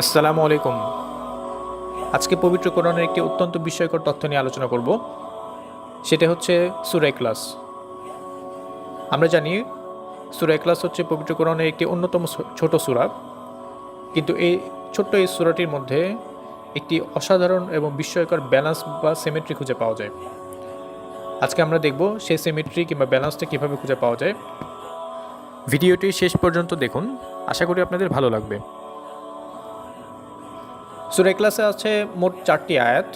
আসসালামু আলাইকুম। আজকে পবিত্র কোরআনের একটি অত্যন্ত বিস্ময়কর তথ্য নিয়ে আলোচনা করব। সেটা হচ্ছে সুরাই ক্লাস আমরা জানি সুরাই ক্লাস হচ্ছে পবিত্র কোরআনের একটি অন্যতম ছোট সুরা। কিন্তু এই ছোট্ট এই সুরাটির মধ্যে একটি অসাধারণ এবং বিস্ময়কর ব্যালেন্স বা সিমেট্রি খুঁজে পাওয়া যায়। আজকে আমরা দেখব সেই সিমেট্রি কিংবা ব্যালেন্সটা কীভাবে খুঁজে পাওয়া যায়। ভিডিওটি শেষ পর্যন্ত দেখুন। আশা করি আপনাদের ভালো লাগবে। সুরা ক্লাসে আছে মোট চারটি আয়াত।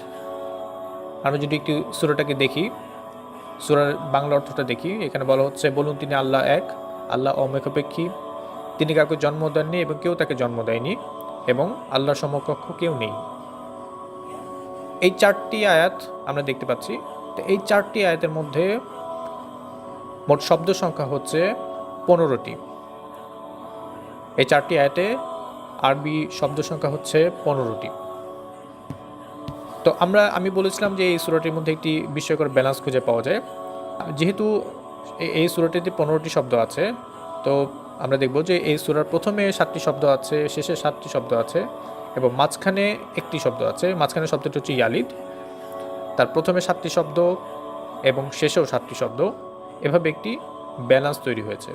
আমরা যদি একটু সুরাটাকে দেখি, সুরার বাংলা অর্থটা দেখি, এখানে বলা হচ্ছে, বলুন তিনি আল্লাহ এক, আল্লাহ অমেকাপেক্ষী তিনি কাউকে জন্ম দেননি এবং কেউ তাকে জন্ম দেয়নি এবং আল্লাহর সমকক্ষ কেউ নেই। এই চারটি আয়াত আমরা দেখতে পাচ্ছি। তো এই চারটি আয়াতের মধ্যে মোট শব্দ সংখ্যা হচ্ছে পনেরোটি। এই চারটি আয়াতে আরবি শব্দ সংখ্যা হচ্ছে পনেরোটি। তো আমরা, আমি বলেছিলাম যে এই সুরাটির মধ্যে একটি বিস্ময়কর ব্যালেন্স খুঁজে পাওয়া যায়। যেহেতু এই সুরাটিতে পনেরোটি শব্দ আছে, তো আমরা দেখব যে এই সুরার প্রথমে সাতটি শব্দ আছে, শেষে সাতটি শব্দ আছে এবং মাঝখানে একটি শব্দ আছে। মাঝখানে শব্দটি হচ্ছে ইয়ালিদ। তার প্রথমে সাতটি শব্দ এবং শেষেও সাতটি শব্দ। এভাবে একটি ব্যালেন্স তৈরি হয়েছে।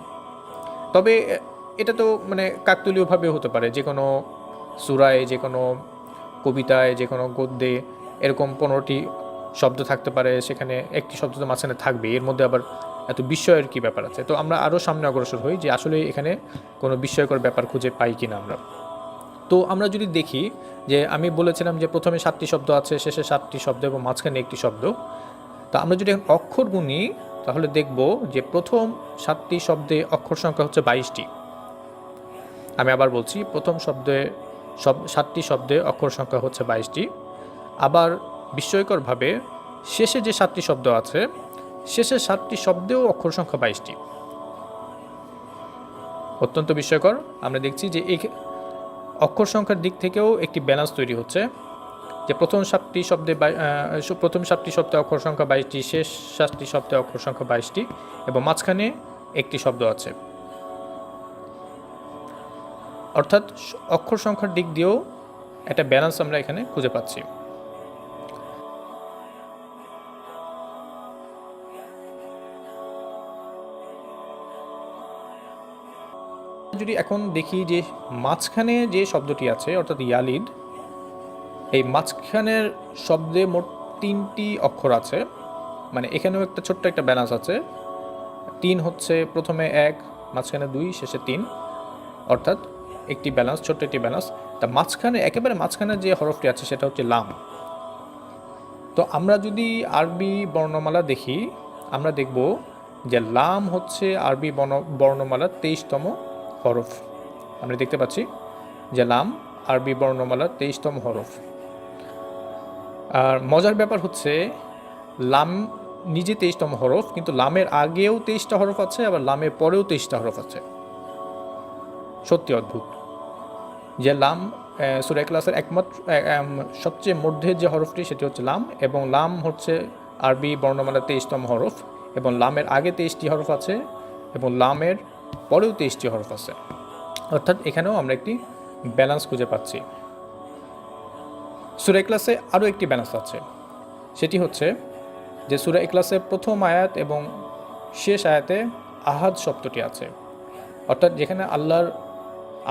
তবে এটা তো মানে কাকতলীয়ভাবে হতে পারে, যে কোনো সুরায়, যে কোনো কবিতায়, যে কোনো গদ্যে এরকম পনেরোটি শব্দ থাকতে পারে, সেখানে একটি শব্দ তো মাঝখানে থাকবে, এর মধ্যে আবার এত বিস্ময়ের কি ব্যাপার আছে? তো আমরা আরও সামনে অগ্রসর হই যে আসলে এখানে কোনো বিস্ময়কর ব্যাপার খুঁজে পাই কি না আমরা। তো আমরা যদি দেখি যে আমি বলেছিলাম যে প্রথমে সাতটি শব্দ আছে, শেষে সাতটি শব্দ এবং মাঝখানে একটি শব্দ, তো আমরা যদি এখন অক্ষর গুনি, তাহলে দেখব যে প্রথম সাতটি শব্দে অক্ষর সংখ্যা হচ্ছে বাইশটি। আমি আবার বলছি, প্রথম শব্দে, সব, সাতটি শব্দে অক্ষর সংখ্যা হচ্ছে বাইশটি। আবার বিস্ময়করভাবে শেষে যে সাতটি শব্দ আছে শেষের সাতটি শব্দেও অক্ষর সংখ্যা বাইশটি। অত্যন্ত বিস্ময়কর। আমরা দেখছি যে এই অক্ষর সংখ্যার দিক থেকেও একটি ব্যালেন্স তৈরি হচ্ছে। যে প্রথম সাতটি শব্দে প্রথম সাতটি শব্দে অক্ষর সংখ্যা বাইশটি, শেষ সাতটি শব্দে অক্ষর সংখ্যা বাইশটি এবং মাঝখানে একটি শব্দ আছে। অর্থাৎ অক্ষর সংখ্যার দিক দিয়েও একটা ব্যালেন্স আমরা এখানে খুঁজে পাচ্ছি। যদি এখন দেখি যে মাঝখানে যে শব্দটি আছে, অর্থাৎ ইয়ালিদ, এই মাঝখানের শব্দে মোট তিনটি অক্ষর আছে মানে এখানেও একটা ছোট্ট একটা ব্যালেন্স আছে। তিন হচ্ছে প্রথমে এক, মাঝখানে দুই, শেষে তিন, অর্থাৎ একটি ব্যালেন্স ছোট্ট একটি ব্যালেন্স তা মাঝখানে, একেবারে মাঝখানে যে হরফটি আছে, সেটা হচ্ছে লাম। তো আমরা যদি আরবি বর্ণমালা দেখি, আমরা দেখব যে লাম হচ্ছে আরবি বর্ণ, বর্ণমালার তেইশতম হরফ। আমরা দেখতে পাচ্ছি যে লাম আরবি বর্ণমালার তেইশতম হরফ। আর মজার ব্যাপার হচ্ছে, লাম নিজে তেইশতম হরফ, কিন্তু লামের আগেও তেইশটা হরফ আছে, আবার লামের পরেও তেইশটা হরফ আছে। সত্যি অদ্ভুত। যে লাম সুরা ক্লাসের একমাত্র সবচেয়ে মধ্যে যে হরফটি সেটি হচ্ছে লাম এবং লাম হচ্ছে আরবি বর্ণমালার তেইশতম হরফ এবং লামের আগে তেইশটি হরফ আছে এবং লামের পরেও তেইশটি হরফ আছে। অর্থাৎ এখানেও আমরা একটি ব্যালেন্স খুঁজে পাচ্ছি। সুরা ক্লাসে আরও একটি ব্যালেন্স আছে। সেটি হচ্ছে যে সুরা ক্লাসে প্রথম আয়াত এবং শেষ আয়াতে আহাদ শব্দটি আছে। অর্থাৎ যেখানে আল্লাহর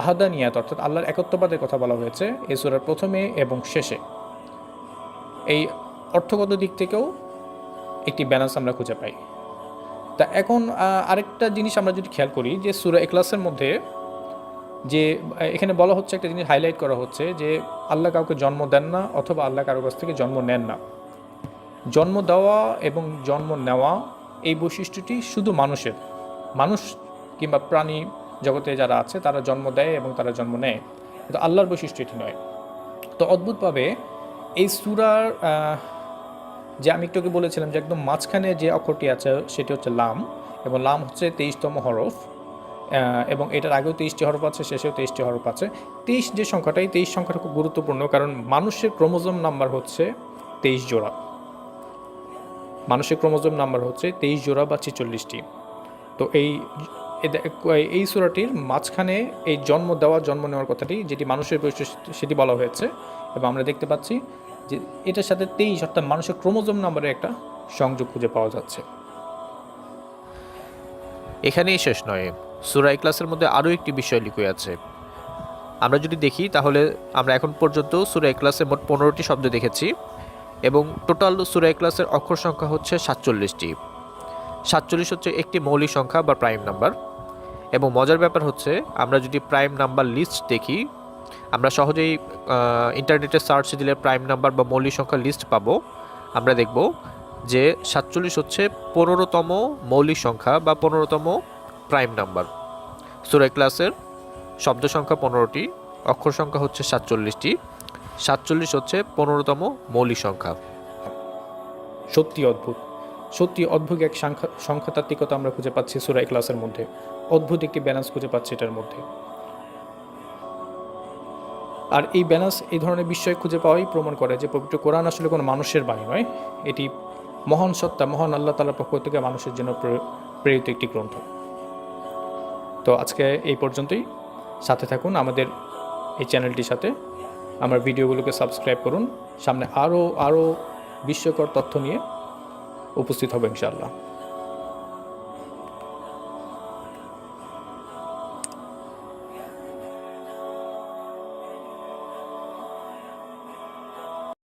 আহাদানিয়াত, অর্থাৎ আল্লাহর একত্ববাদের কথা বলা হয়েছে এই সুরার প্রথমে এবং শেষে। এই অর্থগত দিক থেকেও একটি ব্যালেন্স আমরা খুঁজে পাই। তা এখন আরেকটা জিনিস আমরা যদি খেয়াল করি, যে সুরা এক্লাসের মধ্যে যে, এখানে বলা হচ্ছে, একটা জিনিস হাইলাইট করা হচ্ছে, যে আল্লাহ কাউকে জন্ম দেন না, অথবা আল্লাহ কারও কাছ থেকে জন্ম নেন না। জন্ম দেওয়া এবং জন্ম নেওয়া এই বৈশিষ্ট্যটি শুধু মানুষের, মানুষ কিংবা প্রাণী জগতে যারা আছে, তারা জন্ম দেয় এবং তারা জন্ম নেয়। কিন্তু আল্লাহর বৈশিষ্ট্য এটি নয়। তো অদ্ভুতভাবে এই সুরার যে আমি একটু আগে বলেছিলাম যে একদম মাঝখানে যে অক্ষরটি আছে, সেটি হচ্ছে লাম। এবং লাম হচ্ছে তেইশতম হরফ। এবং এটার আগেও তেইশটি হরফ আছে, শেষেও তেইশটি হরফ আছে। তেইশ যে সংখ্যাটা এই তেইশ সংখ্যাটা খুব গুরুত্বপূর্ণ, কারণ মানুষের ক্রোমোজোম নাম্বার হচ্ছে তেইশ জোড়া। মানুষের ক্রোমোজোম নাম্বার হচ্ছে তেইশ জোড়া বা ছেচল্লিশটি। তো এই এই সুরাটির মাঝখানে এই জন্ম দেওয়া, জন্ম নেওয়ার কথাটি, যেটি মানুষের বৈশিষ্ট্য, সেটি বলা হয়েছে। এবং আমরা দেখতে পাচ্ছি যে এটার সাথে তেইশ অর্থাৎ মানুষের ক্রোমোজোম নাম্বারে একটা সংযোগ খুঁজে পাওয়া যাচ্ছে। এখানেই শেষ নয়। সুরা ক্লাসের মধ্যে আরও একটি বিষয় লিখে আছে। আমরা যদি দেখি, তাহলে আমরা এখন পর্যন্ত সুরা ক্লাসে মোট পনেরোটি শব্দ দেখেছি এবং টোটাল সুরা ক্লাসের অক্ষর সংখ্যা হচ্ছে সাতচল্লিশটি। সাতচল্লিশ হচ্ছে একটি মৌলিক সংখ্যা বা প্রাইম নাম্বার। এবং মজার ব্যাপার হচ্ছে, আমরা যদি প্রাইম নাম্বার লিস্ট দেখি, আমরা সহজেই ইন্টারনেটে সার্চ দিলে প্রাইম নাম্বার বা মৌলিক সংখ্যা লিস্ট পাবো। আমরা দেখব যে সাতচল্লিশ হচ্ছে পনেরোতম মৌলিক সংখ্যা বা পনেরোতম প্রাইম নাম্বার সুরাই ক্লাসের শব্দ সংখ্যা পনেরোটি, অক্ষর সংখ্যা হচ্ছে সাতচল্লিশটি, সাতচল্লিশ হচ্ছে পনেরোতম মৌলিক সংখ্যা। সত্যি অদ্ভুত। সত্যি অদ্ভুত এক সংখ্যা সংখ্যাতাত্ত্বিকতা আমরা খুঁজে পাচ্ছি সুরাই ক্লাসের মধ্যে। অদ্ভুত একটি ব্যালেন্স খুঁজে পাচ্ছি এটার মধ্যে। আর এই ব্যালেন্স এই ধরনের বিষয় খুঁজে পাওয়াই প্রমাণ করে যে পবিত্র কোরআন আসলে কোনো মানুষের বাণী নয়। এটি মহান সত্তা, মহান আল্লাহ তালার পক্ষ থেকে মানুষের জন্য প্রে- প্রেরিত একটি গ্রন্থ। তো আজকে এই পর্যন্তই। সাথে থাকুন আমাদের এই চ্যানেলটির সাথে। আমার ভিডিওগুলোকে সাবস্ক্রাইব করুন। সামনে আরও আরও বিস্ময়কর তথ্য নিয়ে উপস্থিত হবে ইনশাআল্লাহ।